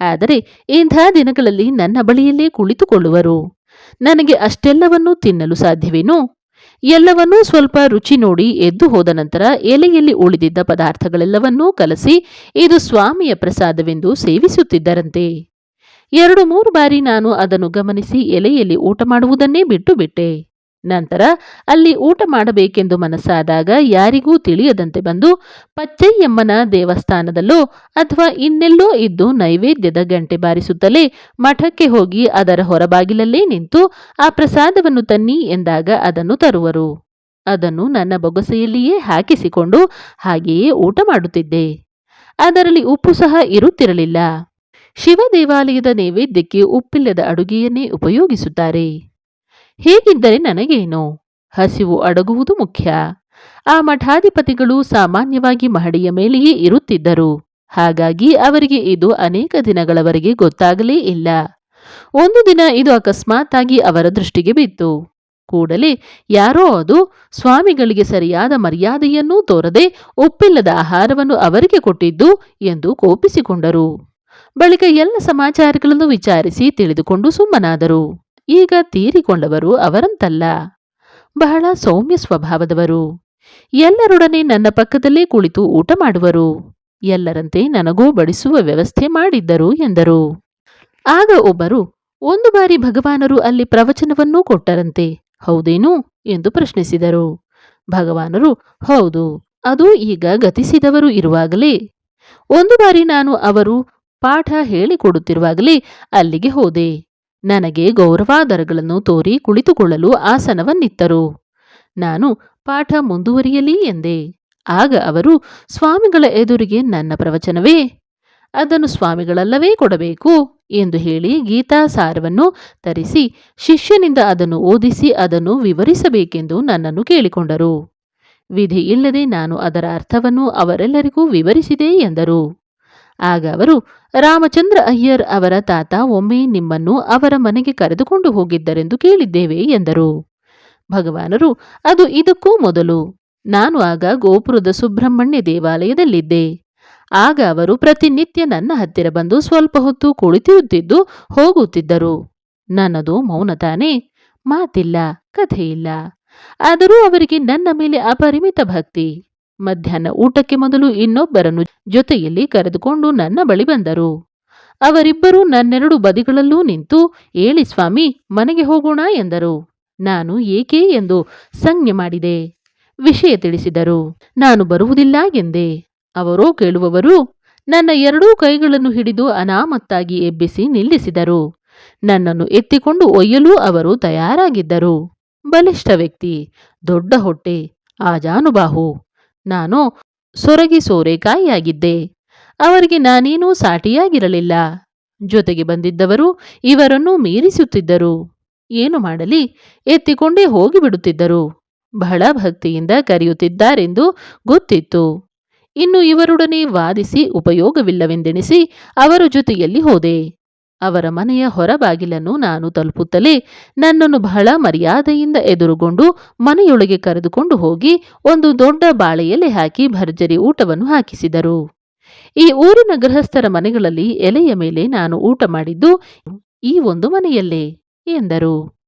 ಆದರೆ ಇಂಥ ದಿನಗಳಲ್ಲಿ ನನ್ನ ಬಳಿಯಲ್ಲೇ ಕುಳಿತುಕೊಳ್ಳುವರು. ನನಗೆ ಅಷ್ಟೆಲ್ಲವನ್ನೂ ತಿನ್ನಲು ಸಾಧ್ಯವೇನೋ? ಎಲ್ಲವನ್ನೂ ಸ್ವಲ್ಪ ರುಚಿ ನೋಡಿ ಎದ್ದು ಹೋದ ನಂತರ ಎಲೆಯಲ್ಲಿ ಉಳಿದಿದ್ದ ಪದಾರ್ಥಗಳೆಲ್ಲವನ್ನೂ ಕಲಸಿ ಇದು ಸ್ವಾಮಿಯ ಪ್ರಸಾದವೆಂದು ಸೇವಿಸುತ್ತಿದ್ದರಂತೆ. ಎರಡು ಮೂರು ಬಾರಿ ನಾನು ಅದನ್ನು ಗಮನಿಸಿ ಎಲೆಯಲ್ಲಿ ಊಟ ಮಾಡುವುದನ್ನೇ ಬಿಟ್ಟು ಬಿಟ್ಟೆ. ನಂತರ ಅಲ್ಲಿ ಊಟ ಮಾಡಬೇಕೆಂದು ಮನಸ್ಸಾದಾಗ ಯಾರಿಗೂ ತಿಳಿಯದಂತೆ ಬಂದು ಪಚ್ಚಯ್ಯಮ್ಮನ ದೇವಸ್ಥಾನದಲ್ಲೋ ಅಥವಾ ಇನ್ನೆಲ್ಲೋ ಇದ್ದು ನೈವೇದ್ಯದ ಗಂಟೆ ಬಾರಿಸುತ್ತಲೇ ಮಠಕ್ಕೆ ಹೋಗಿ ಅದರ ಹೊರಬಾಗಿಲಲ್ಲೇ ನಿಂತು ಆ ಪ್ರಸಾದವನ್ನು ತನ್ನಿ ಎಂದಾಗ ಅದನ್ನು ತರುವರು. ಅದನ್ನು ನನ್ನ ಬೊಗಸೆಯಲ್ಲಿಯೇ ಹಾಕಿಸಿಕೊಂಡು ಹಾಗೆಯೇ ಊಟ ಮಾಡುತ್ತಿದ್ದೆ. ಅದರಲ್ಲಿ ಉಪ್ಪು ಸಹ ಇರುತ್ತಿರಲಿಲ್ಲ. ಶಿವ ದೇವಾಲಯದ ನೈವೇದ್ಯಕ್ಕೆ ಉಪ್ಪಿಲ್ಲದ ಅಡುಗೆಯನ್ನೇ ಉಪಯೋಗಿಸುತ್ತಾರೆ. ಹೇಗಿದ್ದರೆ ನನಗೇನು? ಹಸಿವು ಅಡಗುವುದು ಮುಖ್ಯ. ಆ ಮಠಾಧಿಪತಿಗಳು ಸಾಮಾನ್ಯವಾಗಿ ಮಹಡಿಯ ಮೇಲೆಯೇ ಇರುತ್ತಿದ್ದರು. ಹಾಗಾಗಿ ಅವರಿಗೆ ಇದು ಅನೇಕ ದಿನಗಳವರೆಗೆ ಗೊತ್ತಾಗಲೇ ಇಲ್ಲ. ಒಂದು ದಿನ ಇದು ಅಕಸ್ಮಾತ್ತಾಗಿ ಅವರ ದೃಷ್ಟಿಗೆ ಬಿತ್ತು. ಕೂಡಲೇ ಯಾರೋ ಅದು ಸ್ವಾಮಿಗಳಿಗೆ ಸರಿಯಾದ ಮರ್ಯಾದೆಯನ್ನೂ ತೋರದೆ ಉಪ್ಪಿಲ್ಲದ ಆಹಾರವನ್ನು ಅವರಿಗೆ ಕೊಟ್ಟಿದ್ದು ಎಂದು ಕೋಪಿಸಿಕೊಂಡರು. ಬಳಿಕ ಎಲ್ಲ ಸಮಾಚಾರಗಳನ್ನು ವಿಚಾರಿಸಿ ತಿಳಿದುಕೊಂಡು ಸುಮ್ಮನಾದರು. ಈಗ ತೀರಿಕೊಂಡವರು ಅವರಂತಲ್ಲ. ಬಹಳ ಸೌಮ್ಯ ಸ್ವಭಾವದವರು. ಎಲ್ಲರೊಡನೆ ನನ್ನ ಪಕ್ಕದಲ್ಲೇ ಕುಳಿತು ಊಟ ಮಾಡುವರು. ಎಲ್ಲರಂತೆ ನನಗೂ ಬಡಿಸುವ ವ್ಯವಸ್ಥೆ ಮಾಡಿದ್ದರು ಎಂದರು. ಆಗ ಒಬ್ಬರು, ಒಂದು ಬಾರಿ ಭಗವಾನರು ಅಲ್ಲಿ ಪ್ರವಚನವನ್ನೂ ಕೊಟ್ಟರಂತೆ, ಹೌದೇನು? ಎಂದು ಪ್ರಶ್ನಿಸಿದರು. ಭಗವಾನರು, ಹೌದು, ಅದು ಈಗ ಗತಿಸಿದವರು ಇರುವಾಗಲೇ. ಒಂದು ಬಾರಿ ನಾನು ಅವರು ಪಾಠ ಹೇಳಿಕೊಡುತ್ತಿರುವಾಗಲೇ ಅಲ್ಲಿಗೆ ಹೋದೆ. ನನಗೆ ಗೌರವಾದರಗಳನ್ನು ತೋರಿ ಕುಳಿತುಕೊಳ್ಳಲು ಆಸನವನ್ನಿತ್ತರು. ನಾನು, ಪಾಠ ಮುಂದುವರಿಯಲಿ ಎಂದೆ. ಆಗ ಅವರು, ಸ್ವಾಮಿಗಳ ಎದುರಿಗೆ ನನ್ನ ಪ್ರವಚನವೇ? ಅದನ್ನು ಸ್ವಾಮಿಗಳಲ್ಲವೇ ಕೊಡಬೇಕು? ಎಂದು ಹೇಳಿ ಗೀತಾ ಸಾರವನ್ನು ತರಿಸಿ, ಶಿಷ್ಯನಿಂದ ಅದನ್ನು ಓದಿಸಿ ಅದನ್ನು ವಿವರಿಸಬೇಕೆಂದು ನನ್ನನ್ನು ಕೇಳಿಕೊಂಡರು. ವಿಧಿ ಇಲ್ಲದೆ ನಾನು ಅದರ ಅರ್ಥವನ್ನು ಅವರೆಲ್ಲರಿಗೂ ವಿವರಿಸಿದೆ ಎಂದರು. ಆಗ ಅವರು, ರಾಮಚಂದ್ರ ಅಯ್ಯರ್ ಅವರ ತಾತ ಒಮ್ಮೆ ನಿಮ್ಮನ್ನು ಅವರ ಮನೆಗೆ ಕರೆದುಕೊಂಡು ಹೋಗಿದ್ದರೆಂದು ಕೇಳಿದ್ದೇವೆ, ಎಂದರು. ಭಗವಾನರು, ಅದು ಇದಕ್ಕೂ ಮೊದಲು. ನಾನು ಆಗ ಗೋಪುರದ ಸುಬ್ರಹ್ಮಣ್ಯ ದೇವಾಲಯದಲ್ಲಿದ್ದೆ. ಆಗ ಅವರು ಪ್ರತಿನಿತ್ಯ ನನ್ನ ಹತ್ತಿರ ಬಂದು ಸ್ವಲ್ಪ ಹೊತ್ತು ಕುಳಿತಿರುತ್ತಿದ್ದು ಹೋಗುತ್ತಿದ್ದರು. ನನ್ನದು ಮೌನ ತಾನೇ ಮಾತಿಲ್ಲ, ಕಥೆಯಿಲ್ಲ. ಆದರೂ ಅವರಿಗೆ ನನ್ನ ಮೇಲೆ ಅಪರಿಮಿತ ಭಕ್ತಿ. ಮಧ್ಯಾಹ್ನ ಊಟಕ್ಕೆ ಮೊದಲು ಇನ್ನೊಬ್ಬರನ್ನು ಜೊತೆಯಲ್ಲಿ ಕರೆದುಕೊಂಡು ನನ್ನ ಬಳಿ ಬಂದರು. ಅವರಿಬ್ಬರೂ ನನ್ನೆರಡು ಬದಿಗಳಲ್ಲೂ ನಿಂತು, ಏಳಿ ಸ್ವಾಮಿ, ಮನೆಗೆ ಹೋಗೋಣ ಎಂದರು. ನಾನು, ಏಕೆ? ಎಂದು ಸಂಜ್ಞೆ ಮಾಡಿದೆ. ವಿಷಯ ತಿಳಿಸಿದರು. ನಾನು ಬರುವುದಿಲ್ಲ ಎಂದೆ. ಅವರೋ ಕೇಳುವವರು, ನನ್ನ ಎರಡೂ ಕೈಗಳನ್ನು ಹಿಡಿದು ಅನಾಮತ್ತಾಗಿ ಎಬ್ಬಿಸಿ ನಿಲ್ಲಿಸಿದರು. ನನ್ನನ್ನು ಎತ್ತಿಕೊಂಡು ಒಯ್ಯಲು ಅವರು ತಯಾರಾಗಿದ್ದರು. ಬಲಿಷ್ಠ ವ್ಯಕ್ತಿ, ದೊಡ್ಡ ಹೊಟ್ಟೆ ಆಜಾನುಬಾಹು ನಾನು ಸೊರಗಿ ಸೋರೆಕಾಯಿಯಾಗಿದ್ದೆ ಅವರಿಗೆ ನಾನೇನೂ ಸಾಟಿಯಾಗಿರಲಿಲ್ಲ. ಜೊತೆಗೆ ಬಂದಿದ್ದವರು ಇವರನ್ನು ಮೀರಿಸುತ್ತಿದ್ದರು. ಏನು ಮಾಡಲಿ, ಎತ್ತಿಕೊಂಡೇ ಹೋಗಿಬಿಡುತ್ತಿದ್ದರು. ಬಹಳ ಭಕ್ತಿಯಿಂದ ಕರೆಯುತ್ತಿದ್ದಾರೆಂದು ಗೊತ್ತಿತ್ತು. ಇನ್ನು ಇವರೊಡನೆ ವಾದಿಸಿ ಉಪಯೋಗವಿಲ್ಲವೆಂದೆಣಿಸಿ ಅವರ ಜೊತೆಯಲ್ಲಿ ಹೋದೆ. ಅವರ ಮನೆಯ ಹೊರಬಾಗಿಲನ್ನು ನಾನು ತಲುಪುತ್ತಲೇ ನನ್ನನ್ನು ಬಹಳ ಮರ್ಯಾದೆಯಿಂದ ಎದುರುಗೊಂಡು ಮನೆಯೊಳಗೆ ಕರೆದುಕೊಂಡು ಹೋಗಿ ಒಂದು ದೊಡ್ಡ ಬಾಳೆಯಲ್ಲಿ ಹಾಕಿ ಭರ್ಜರಿ ಊಟವನ್ನು ಹಾಕಿಸಿದರು. ಈ ಊರಿನ ಗೃಹಸ್ಥರ ಮನೆಗಳಲ್ಲಿ ಎಲೆಯ ಮೇಲೆ ನಾನು ಊಟ ಮಾಡಿದ್ದು ಈ ಒಂದು ಮನೆಯಲ್ಲೇ ಎಂದರು.